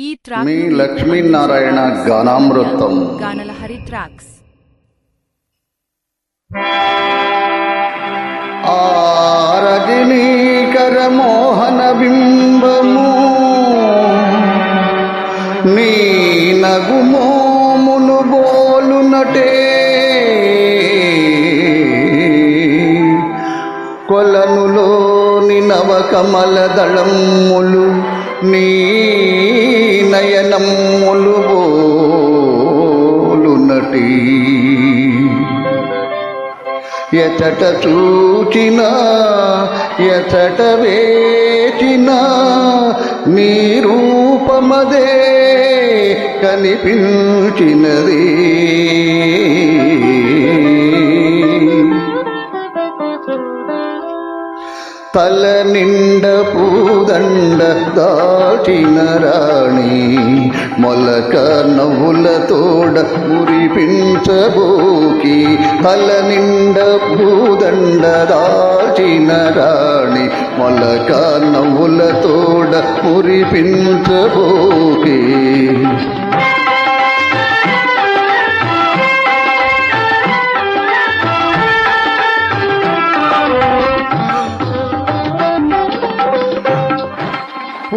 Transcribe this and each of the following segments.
ఈ ట్రాక్ మీ లక్ష్మీనారాయణ గానామృతం గానలహరి ట్రాక్స్ ఆరజనీకర మోహన బింబము నీ నగుమోమును బోలునటే కొలనులోని నవకమల దళములు నీ నయనములు బోలునటి ఎతట చూచిన ఎతట వేచిన నీ రూపమదే కనిపించినది. తల నిండ పూదండ దాచిన రాణి మొలక నవ్వుల తోడ మురిపించబోకి తల నిండ పూదండ దాచిన రాణి మొలక నవ్వుల తోడ మురిపించబోకి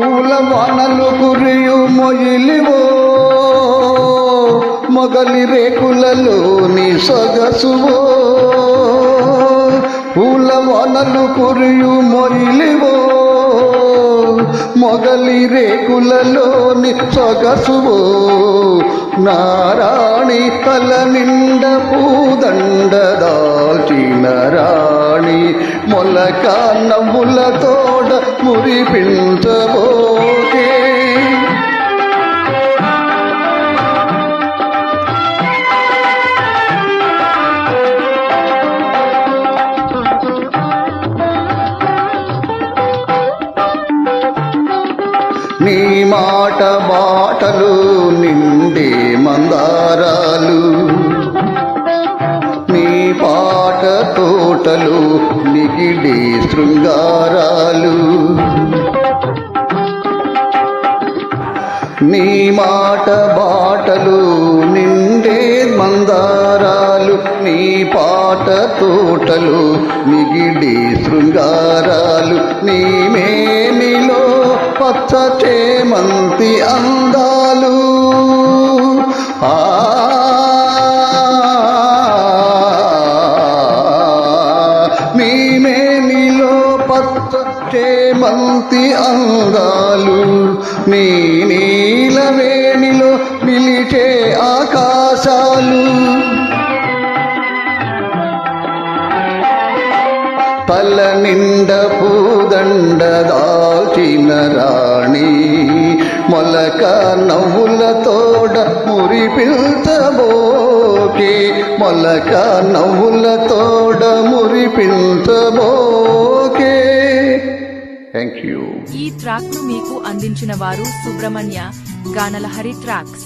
పూల వానలు కురియు మొయిలివో మొగలి రేకులలోని సొగసువో. పూల వానలు కురియు మొయిలివో మొగలి రేకులలోని సొగసువో. నారాణి తల నిండ పూదండ దాచిన రాణి మొలక నవ్వుల తోడ మురిపించబోకే నీ మాట బాటలు నిండే మందారాలు. నీ పాట తోటలు నిగిడే శృంగారాలు. నీ మాట బాటలు నిండే మందారాలు. నీ పాట తోటలు నిగిడి శృంగారాలు. నీ మేమిలో పచ్చ చేమంతి అందాలు. ఆ. నీ మేనిలో పచ్చ అందాలు. నీ పల నిండ పూదండ దాల్చిన రాణి మొలక నవ్వుల తోడ మురి మొలక నవ్వుల తోడ మురి పిల్చబోకే థ్యాంక్ యూ ఈ ట్రాక్ను మీకు అందించిన వారు సుబ్రహ్మణ్య గానలహరి ట్రాక్స్